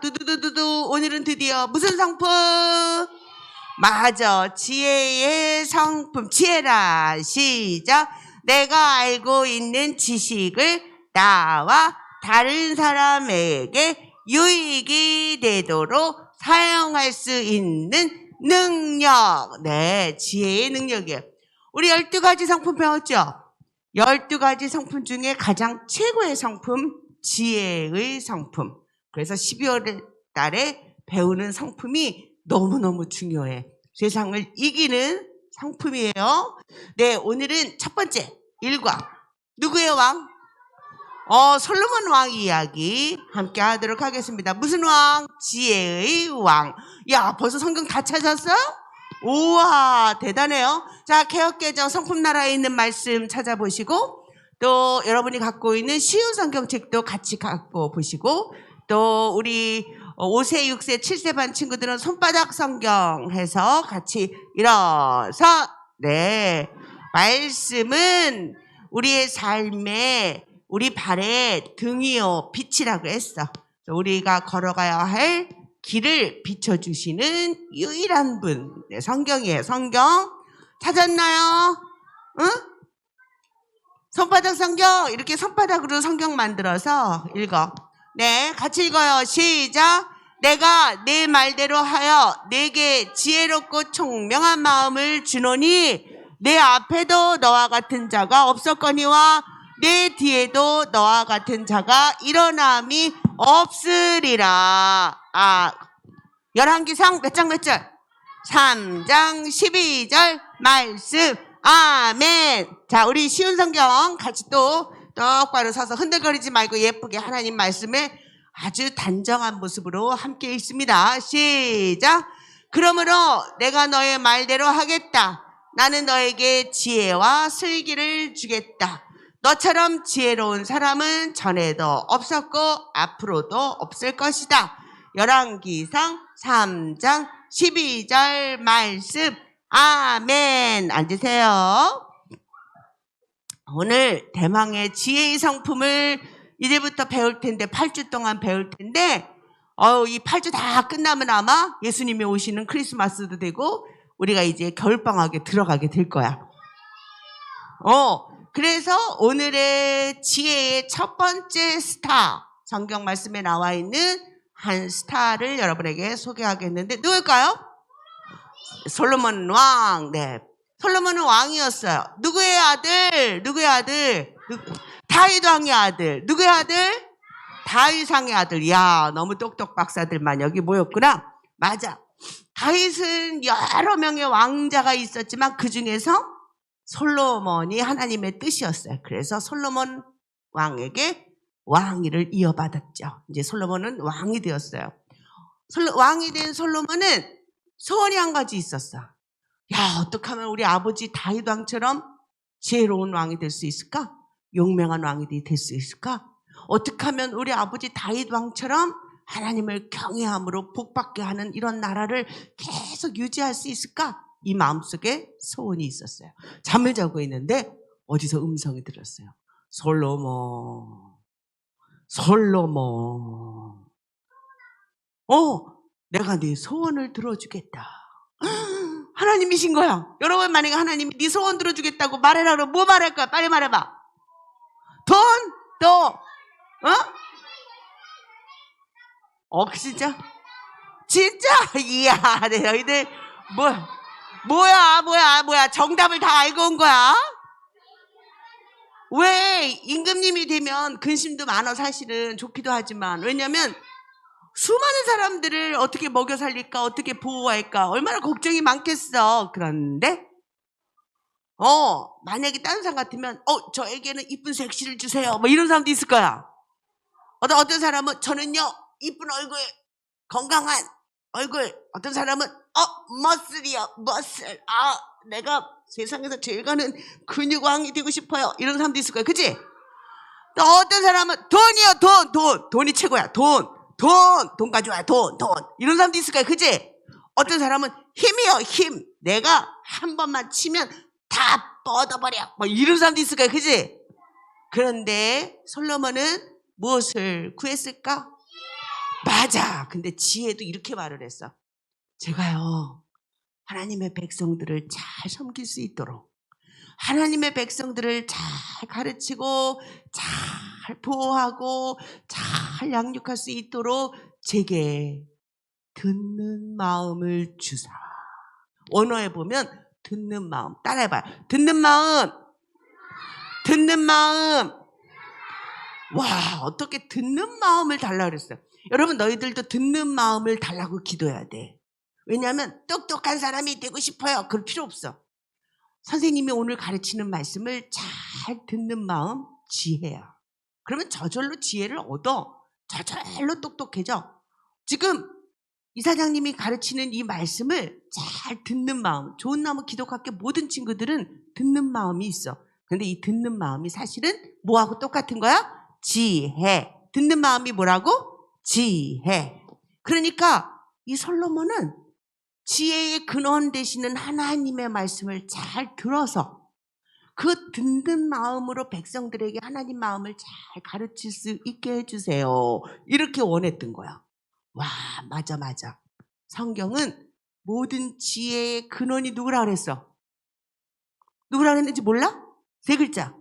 두두두두두 오늘은 드디어 무슨 상품? 맞아 지혜의 상품 지혜라 시작 내가 알고 있는 지식을 나와 다른 사람에게 유익이 되도록 사용할 수 있는 능력 네 지혜의 능력이에요 우리 12가지 상품 배웠죠? 12가지 상품 중에 가장 최고의 상품 지혜의 상품. 그래서 12월 달에 배우는 상품이 너무너무 중요해. 세상을 이기는 상품이에요. 네, 오늘은 첫 번째, 일과. 누구의 왕? 어, 솔로몬 왕 이야기 함께 하도록 하겠습니다. 무슨 왕? 지혜의 왕. 야, 벌써 성경 다 찾았어? 우와, 대단해요. 자, 개혁개정 성품나라에 있는 말씀 찾아보시고, 또 여러분이 갖고 있는 쉬운 성경책도 같이 갖고 보시고, 또 우리 5세, 6세, 7세 반 친구들은 손바닥 성경 해서 같이 일어서, 네. 말씀은 우리의 삶에, 우리 발에 등이요, 빛이라고 했어. 우리가 걸어가야 할 길을 비춰주시는 유일한 분. 네, 성경이에요, 성경. 찾았나요? 응? 손바닥 성경. 이렇게 손바닥으로 성경 만들어서 읽어. 네, 같이 읽어요. 시작. 내가 내 말대로 하여 내게 지혜롭고 총명한 마음을 주노니 내 앞에도 너와 같은 자가 없었거니와 내 뒤에도 너와 같은 자가 일어남이 없으리라. 아, 열왕기상 몇 장 몇 절? 3장 12절 말씀. 아멘. 자, 우리 쉬운 성경 같이 또 똑바로 서서 흔들거리지 말고 예쁘게 하나님 말씀에 아주 단정한 모습으로 함께 있습니다. 시작. 그러므로 내가 너의 말대로 하겠다. 나는 너에게 지혜와 슬기를 주겠다. 너처럼 지혜로운 사람은 전에도 없었고 앞으로도 없을 것이다. 열왕기상 3장 12절 말씀. 아멘. 앉으세요. 오늘 대망의 지혜의 성품을 이제부터 배울 텐데 8주 동안 배울 텐데 어, 이 8주 다 끝나면 아마 예수님이 오시는 크리스마스도 되고 우리가 이제 겨울방학에 들어가게 될 거야. 어, 그래서 오늘의 지혜의 첫 번째 스타 성경 말씀에 나와 있는 한 스타를 여러분에게 소개하겠는데 누굴까요? 솔로몬 왕. 네. 솔로몬은 왕이었어요. 누구의 아들? 누구의 아들? 누, 다윗 왕의 아들. 누구의 아들? 다윗 왕의 아들. 야, 너무 똑똑 박사들만 여기 모였구나. 맞아. 다윗은 여러 명의 왕자가 있었지만 그 중에서 솔로몬이 하나님의 뜻이었어요. 그래서 솔로몬 왕에게 왕위를 이어받았죠. 이제 솔로몬은 왕이 되었어요. 솔로, 왕이 된 솔로몬은 소원이 한 가지 있었어. 야, 어떻게 하면 우리 아버지 다윗 왕처럼 지혜로운 왕이 될 수 있을까? 용맹한 왕이 될 수 있을까? 어떻게 하면 우리 아버지 다윗 왕처럼 하나님을 경외함으로 복받게 하는 이런 나라를 계속 유지할 수 있을까? 이 마음속에 소원이 있었어요. 잠을 자고 있는데 어디서 음성이 들었어요. 솔로몬, 솔로몬. 어, 내가 네 소원을 들어주겠다. 하나님이신 거야. 여러분 만약에 하나님이 네 소원 들어주겠다고 말해라 그러면 뭐 말할 거야? 빨리 말해봐. 돈? 또? 어? 어, 진짜? 진짜? 이야, 네, 너희들, 뭐, 뭐야, 뭐야, 뭐야. 정답을 다 알고 온 거야? 왜 임금님이 되면 근심도 많아 사실은 좋기도 하지만 왜냐면 수많은 사람들을 어떻게 먹여 살릴까 어떻게 보호할까 얼마나 걱정이 많겠어. 그런데 어 만약에 다른 사람 같으면 어 저에게는 이쁜 섹시를 주세요. 뭐 이런 사람도 있을 거야. 어떤 어떤 사람은 저는요 이쁜 얼굴 건강한 얼굴. 어떤 사람은 어 머슬이요 머슬. 아 내가 세상에서 제일 가는 근육왕이 되고 싶어요. 이런 사람도 있을 거야. 그지 또 어떤 사람은 돈이요 돈 돈. 돈이 최고야 돈 돈, 돈 가져와, 돈, 돈. 이런 사람도 있을 거야, 그지? 어떤 사람은 힘이요, 힘. 내가 한 번만 치면 다 뻗어버려. 뭐 이런 사람도 있을 거야, 그지? 그런데 솔로몬은 무엇을 구했을까? 맞아. 근데 지혜도 이렇게 말을 했어. 제가요, 하나님의 백성들을 잘 섬길 수 있도록, 하나님의 백성들을 잘 가르치고, 잘 보호하고, 잘 양육할 수 있도록 제게 듣는 마음을 주사. 원어에 보면 듣는 마음. 따라해봐요. 듣는 마음. 듣는 마음. 와, 어떻게 듣는 마음을 달라 그랬어요. 여러분, 너희들도 듣는 마음을 달라고 기도해야 돼. 왜냐하면 똑똑한 사람이 되고 싶어요. 그럴 필요 없어. 선생님이 오늘 가르치는 말씀을 잘 듣는 마음, 지혜야. 그러면 저절로 지혜를 얻어. 저절로 똑똑해져. 지금 이사장님이 가르치는 이 말씀을 잘 듣는 마음, 좋은 나무 기독학교 모든 친구들은 듣는 마음이 있어. 근데 이 듣는 마음이 사실은 뭐하고 똑같은 거야? 지혜. 듣는 마음이 뭐라고? 지혜. 그러니까 이 솔로몬은 지혜의 근원 되시는 하나님의 말씀을 잘 들어서 그 듣는 마음으로 백성들에게 하나님 마음을 잘 가르칠 수 있게 해주세요. 이렇게 원했던 거야. 와, 맞아, 맞아. 성경은 모든 지혜의 근원이 누구라 그랬어? 누구라 그랬는지 몰라? 세 글자.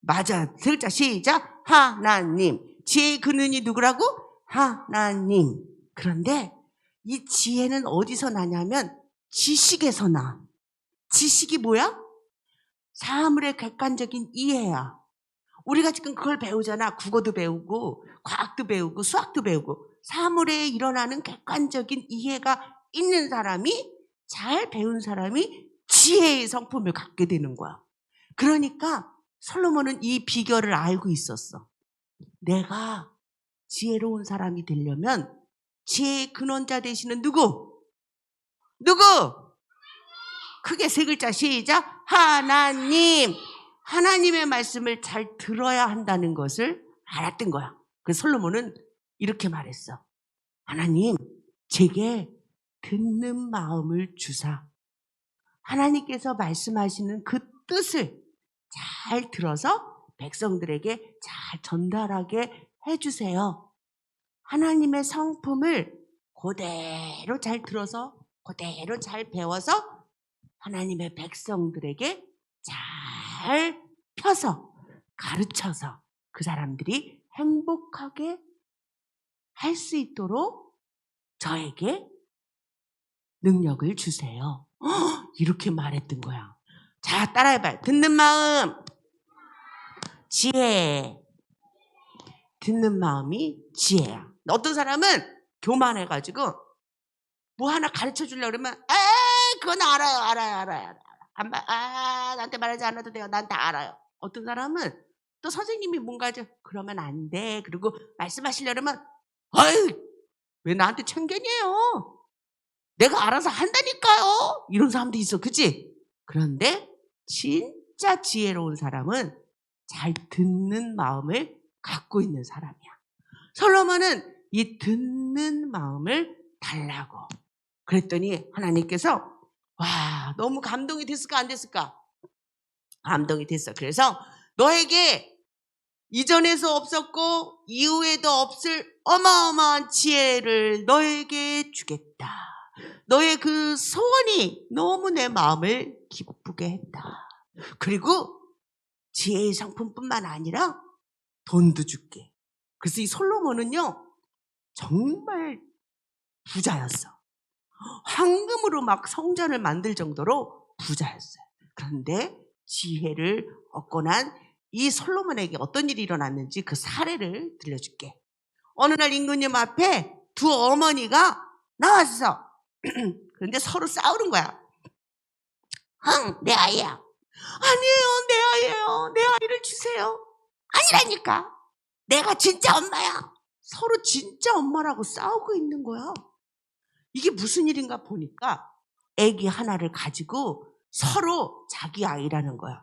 맞아. 세 글자. 시작. 하나님. 지혜의 근원이 누구라고? 하나님. 그런데 이 지혜는 어디서 나냐면 지식에서 나. 지식이 뭐야? 사물의 객관적인 이해야. 우리가 지금 그걸 배우잖아. 국어도 배우고, 과학도 배우고, 수학도 배우고. 사물에 일어나는 객관적인 이해가 있는 사람이, 잘 배운 사람이 지혜의 성품을 갖게 되는 거야. 그러니까 솔로몬은 이 비결을 알고 있었어. 내가 지혜로운 사람이 되려면 지혜의 근원자 되시는 누구? 누구? 크게 세 글자 시작. 하나님. 하나님의 말씀을 잘 들어야 한다는 것을 알았던 거야. 그 솔로몬은 이렇게 말했어. 하나님, 제게 듣는 마음을 주사. 하나님께서 말씀하시는 그 뜻을 잘 들어서 백성들에게 잘 전달하게 해주세요. 하나님의 성품을 그대로 잘 들어서 그대로 잘 배워서 하나님의 백성들에게 잘 펴서 가르쳐서 그 사람들이 행복하게 할 수 있도록 저에게 능력을 주세요. 헉, 이렇게 말했던 거야. 자, 따라해봐요. 듣는 마음, 지혜. 듣는 마음이 지혜야. 어떤 사람은 교만해가지고 뭐 하나 가르쳐 주려고 그러면, 에이, 그건 알아요, 알아요, 알아요. 알아요. 아, 나한테 말하지 않아도 돼요. 난 다 알아요. 어떤 사람은 또 선생님이 뭔가 좀 그러면 안 돼. 그리고 말씀하시려면, 아유, 왜 나한테 참견이에요? 내가 알아서 한다니까요. 이런 사람도 있어. 그치? 그런데 진짜 지혜로운 사람은 잘 듣는 마음을 갖고 있는 사람이야. 솔로몬은 이 듣는 마음을 달라고. 그랬더니 하나님께서 와, 너무 감동이 됐을까 안 됐을까? 감동이 됐어. 그래서 너에게 이전에서 없었고 이후에도 없을 어마어마한 지혜를 너에게 주겠다. 너의 그 소원이 너무 내 마음을 기쁘게 했다. 그리고 지혜의 상품뿐만 아니라 돈도 줄게. 그래서 이 솔로몬은요, 정말 부자였어. 황금으로 막 성전을 만들 정도로 부자였어요. 그런데 지혜를 얻고 난 이 솔로몬에게 어떤 일이 일어났는지 그 사례를 들려줄게. 어느 날 임금님 앞에 두 어머니가 나왔어. 그런데 서로 싸우는 거야. 흥, 내 아이야. 아니에요, 내 아이예요. 내 아이를 주세요. 아니라니까. 내가 진짜 엄마야. 서로 진짜 엄마라고 싸우고 있는 거야. 이게 무슨 일인가 보니까 아기 하나를 가지고 서로 자기 아이라는 거야.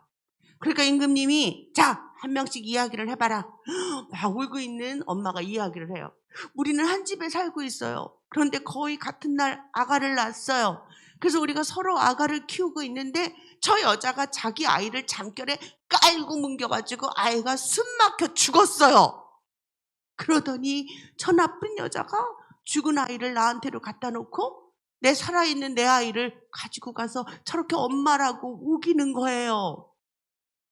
그러니까 임금님이 자, 한 명씩 이야기를 해봐라. 막 울고 있는 엄마가 이야기를 해요. 우리는 한 집에 살고 있어요. 그런데 거의 같은 날 아가를 낳았어요. 그래서 우리가 서로 아가를 키우고 있는데 저 여자가 자기 아이를 잠결에 깔고 뭉겨가지고 아이가 숨 막혀 죽었어요. 그러더니 저 나쁜 여자가 죽은 아이를 나한테로 갖다 놓고 내 살아있는 내 아이를 가지고 가서 저렇게 엄마라고 우기는 거예요.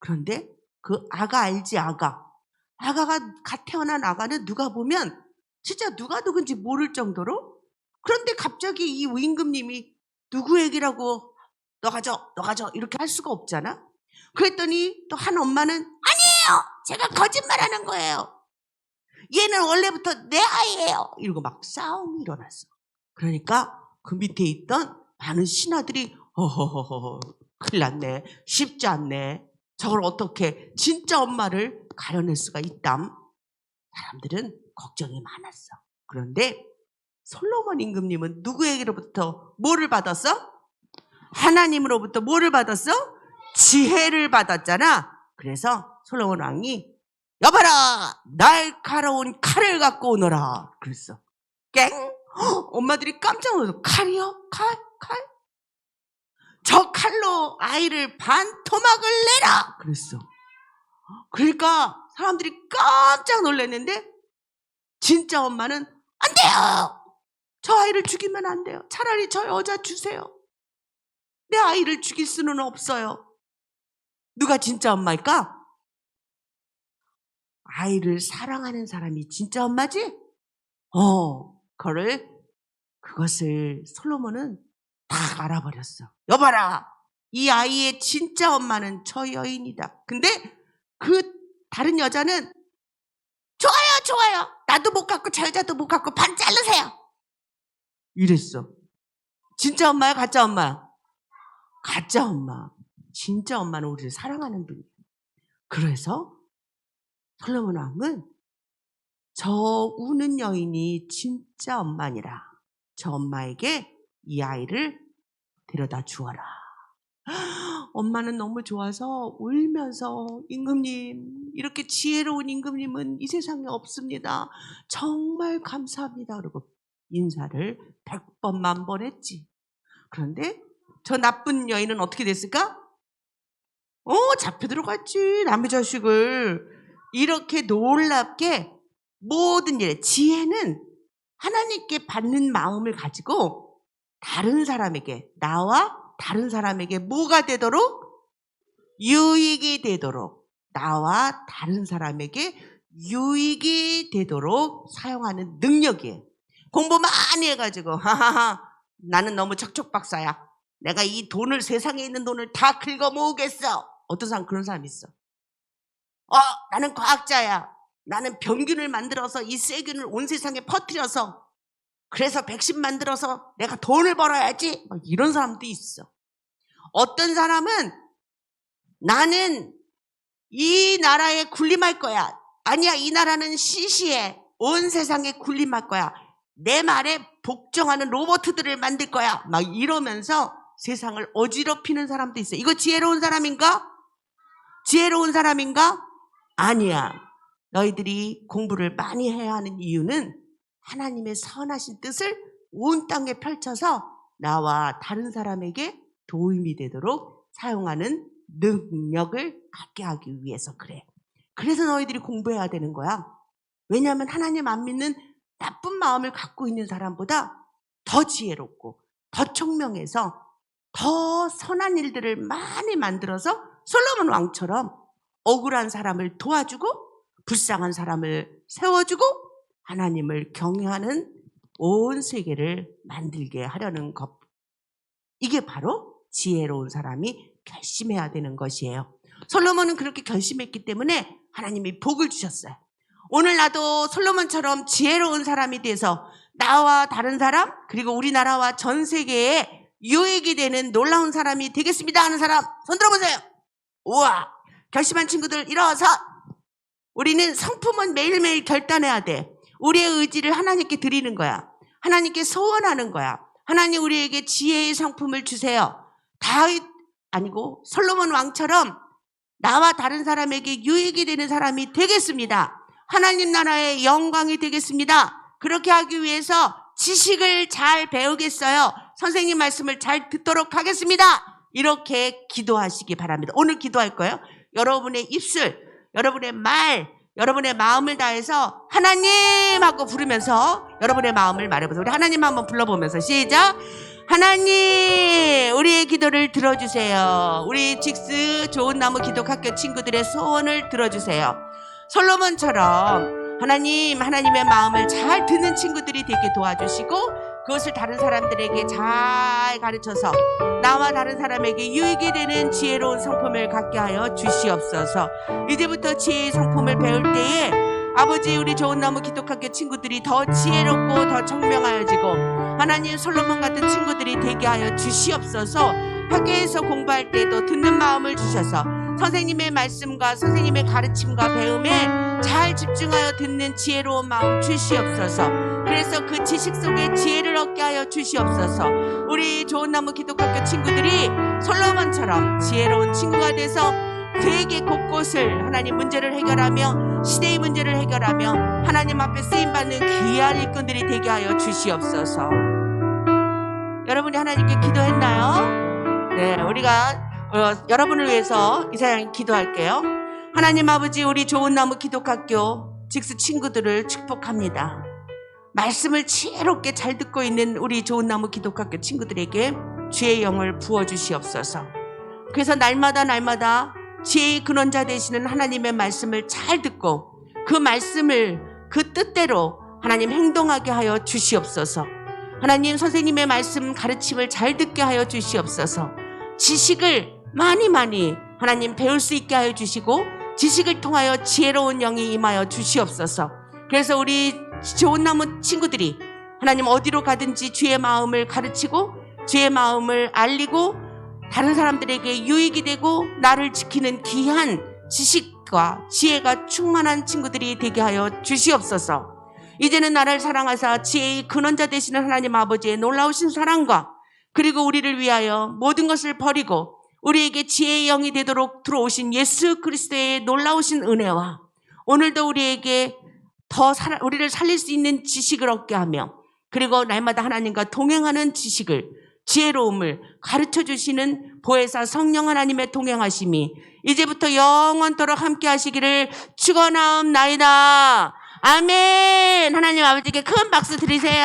그런데 그 아가 알지 아가. 아가가 갓 태어난 아가는 누가 보면 진짜 누가 누군지 모를 정도로 그런데 갑자기 이 임금님이 누구 얘기라고 너 가져 너 가져 이렇게 할 수가 없잖아. 그랬더니 또 한 엄마는 아니에요. 제가 거짓말하는 거예요. 얘는 원래부터 내 아이예요. 이러고 막 싸움이 일어났어. 그러니까 그 밑에 있던 많은 신하들이 허허허허 큰일 났네. 쉽지 않네. 저걸 어떻게 진짜 엄마를 가려낼 수가 있담. 사람들은 걱정이 많았어. 그런데 솔로몬 임금님은 누구에게로부터 뭐를 받았어? 하나님으로부터 뭐를 받았어? 지혜를 받았잖아. 그래서 솔로몬 왕이 여봐라 날카로운 칼을 갖고 오너라 그랬어. 깽 헉, 엄마들이 깜짝 놀라서 칼이요? 칼? 칼? 저 칼로 아이를 반토막을 내라 그랬어. 그러니까 사람들이 깜짝 놀랐는데 진짜 엄마는 안 돼요. 저 아이를 죽이면 안 돼요. 차라리 저 여자 주세요. 내 아이를 죽일 수는 없어요. 누가 진짜 엄마일까? 아이를 사랑하는 사람이 진짜 엄마지? 어, 그거를, 그것을 솔로몬은 다 알아버렸어. 여봐라! 이 아이의 진짜 엄마는 저 여인이다. 근데 그 다른 여자는 좋아요, 좋아요. 나도 못 갖고 저 여자도 못 갖고 반 자르세요. 이랬어. 진짜 엄마야, 가짜 엄마야? 가짜 엄마. 진짜 엄마는 우리를 사랑하는 분이야. 그래서 솔로몬 왕은 저 우는 여인이 진짜 엄마니라. 저 엄마에게 이 아이를 데려다 주어라. 엄마는 너무 좋아서 울면서 임금님 이렇게 지혜로운 임금님은 이 세상에 없습니다. 정말 감사합니다. 그리고 인사를 백번 만 번 했지. 그런데 저 나쁜 여인은 어떻게 됐을까? 어 잡혀 들어갔지 남의 자식을 이렇게 놀랍게 모든 일에 지혜는 하나님께 받는 마음을 가지고 다른 사람에게 나와 다른 사람에게 뭐가 되도록 유익이 되도록 나와 다른 사람에게 유익이 되도록 사용하는 능력이에요. 공부 많이 해가지고 하하하 나는 너무 척척박사야. 내가 이 돈을 세상에 있는 돈을 다 긁어 모으겠어. 어떤 사람 그런 사람 있어. 어 나는 과학자야. 나는 병균을 만들어서 이 세균을 온 세상에 퍼뜨려서 그래서 백신 만들어서 내가 돈을 벌어야지. 막 이런 사람도 있어. 어떤 사람은 나는 이 나라에 군림할 거야. 아니야, 이 나라는 시시해. 온 세상에 군림할 거야. 내 말에 복종하는 로봇들을 만들 거야. 막 이러면서 세상을 어지럽히는 사람도 있어. 이거 지혜로운 사람인가? 지혜로운 사람인가? 아니야. 너희들이 공부를 많이 해야 하는 이유는 하나님의 선하신 뜻을 온 땅에 펼쳐서 나와 다른 사람에게 도움이 되도록 사용하는 능력을 갖게 하기 위해서 그래. 그래서 너희들이 공부해야 되는 거야. 왜냐하면 하나님 안 믿는 나쁜 마음을 갖고 있는 사람보다 더 지혜롭고 더 총명해서 더 선한 일들을 많이 만들어서 솔로몬 왕처럼 억울한 사람을 도와주고 불쌍한 사람을 세워주고 하나님을 경외하는 온 세계를 만들게 하려는 것. 이게 바로 지혜로운 사람이 결심해야 되는 것이에요. 솔로몬은 그렇게 결심했기 때문에 하나님이 복을 주셨어요. 오늘 나도 솔로몬처럼 지혜로운 사람이 돼서 나와 다른 사람 그리고 우리나라와 전 세계에 유익이 되는 놀라운 사람이 되겠습니다 하는 사람 손 들어보세요. 우와 결심한 친구들 일어서 우리는 성품은 매일매일 결단해야 돼. 우리의 의지를 하나님께 드리는 거야. 하나님께 소원하는 거야. 하나님 우리에게 지혜의 성품을 주세요. 다윗 아니고 솔로몬 왕처럼 나와 다른 사람에게 유익이 되는 사람이 되겠습니다. 하나님 나라의 영광이 되겠습니다. 그렇게 하기 위해서 지식을 잘 배우겠어요. 선생님 말씀을 잘 듣도록 하겠습니다. 이렇게 기도하시기 바랍니다. 오늘 기도할 거예요. 여러분의 입술, 여러분의 말, 여러분의 마음을 다해서 하나님 하고 부르면서 여러분의 마음을 말해보세요. 우리 하나님 한번 불러보면서 시작. 하나님, 우리의 기도를 들어주세요. 우리 직스 좋은 나무 기독학교 친구들의 소원을 들어주세요. 솔로몬처럼 하나님, 하나님의 마음을 잘 듣는 친구들이 되게 도와주시고 그것을 다른 사람들에게 잘 가르쳐서 나와 다른 사람에게 유익이 되는 지혜로운 성품을 갖게 하여 주시옵소서. 이제부터 지혜의 성품을 배울 때에 아버지 우리 좋은 나무 기독학교 친구들이 더 지혜롭고 더 청명하여지고 하나님 솔로몬 같은 친구들이 되게 하여 주시옵소서. 학교에서 공부할 때도 듣는 마음을 주셔서 선생님의 말씀과 선생님의 가르침과 배움에 잘 집중하여 듣는 지혜로운 마음 주시옵소서. 그래서 그 지식 속에 지혜를 얻게 하여 주시옵소서. 우리 좋은 나무 기독학교 친구들이 솔로몬처럼 지혜로운 친구가 돼서 세계 곳곳을 하나님 문제를 해결하며 시대의 문제를 해결하며 하나님 앞에 쓰임 받는 귀한 일꾼들이 되게 하여 주시옵소서. 여러분이 하나님께 기도했나요? 네, 우리가 어, 여러분을 위해서 이사장 기도할게요. 하나님 아버지 우리 좋은 나무 기독학교 직스 친구들을 축복합니다. 말씀을 지혜롭게 잘 듣고 있는 우리 좋은 나무 기독학교 친구들에게 주의 영을 부어 주시옵소서. 그래서 날마다 날마다 지혜의 근원자 되시는 하나님의 말씀을 잘 듣고 그 말씀을 그 뜻대로 하나님 행동하게 하여 주시옵소서. 하나님 선생님의 말씀 가르침을 잘 듣게 하여 주시옵소서. 지식을 많이 많이 하나님 배울 수 있게 하여 주시고 지식을 통하여 지혜로운 영이 임하여 주시옵소서. 그래서 우리 좋은 나무 친구들이 하나님 어디로 가든지 주의 마음을 가르치고 주의 마음을 알리고 다른 사람들에게 유익이 되고 나를 지키는 귀한 지식과 지혜가 충만한 친구들이 되게 하여 주시옵소서. 이제는 나를 사랑하사 지혜의 근원자 되시는 하나님 아버지의 놀라우신 사랑과 그리고 우리를 위하여 모든 것을 버리고 우리에게 지혜의 영이 되도록 들어오신 예수 그리스도의 놀라우신 은혜와 오늘도 우리에게 더 살- 우리를 살릴 수 있는 지식을 얻게 하며 그리고 날마다 하나님과 동행하는 지식을 지혜로움을 가르쳐 주시는 보혜사 성령 하나님의 동행하심이 이제부터 영원토록 함께 하시기를 축원하옵나이다. 아멘. 하나님 아버지께 큰 박수 드리세요.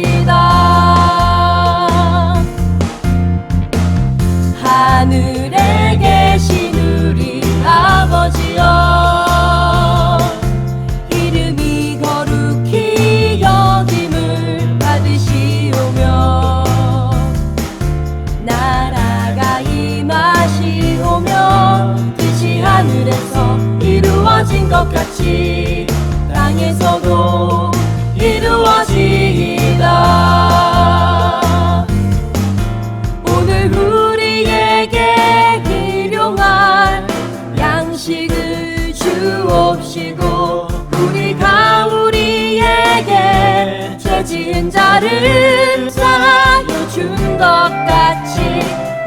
땅에서도 이루어지이다. 오늘 우리에게 일용할 양식을 주옵시고 우리가 우리에게 죄 지은 자를 사하여 준 것 같이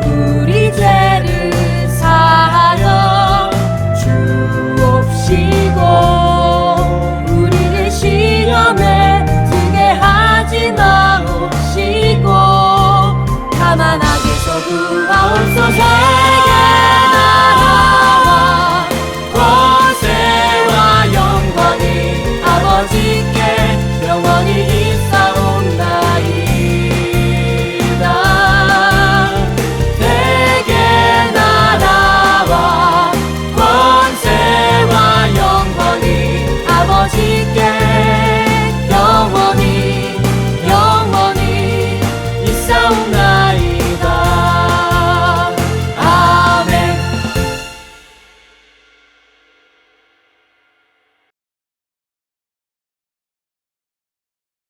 우리 죄를 마옵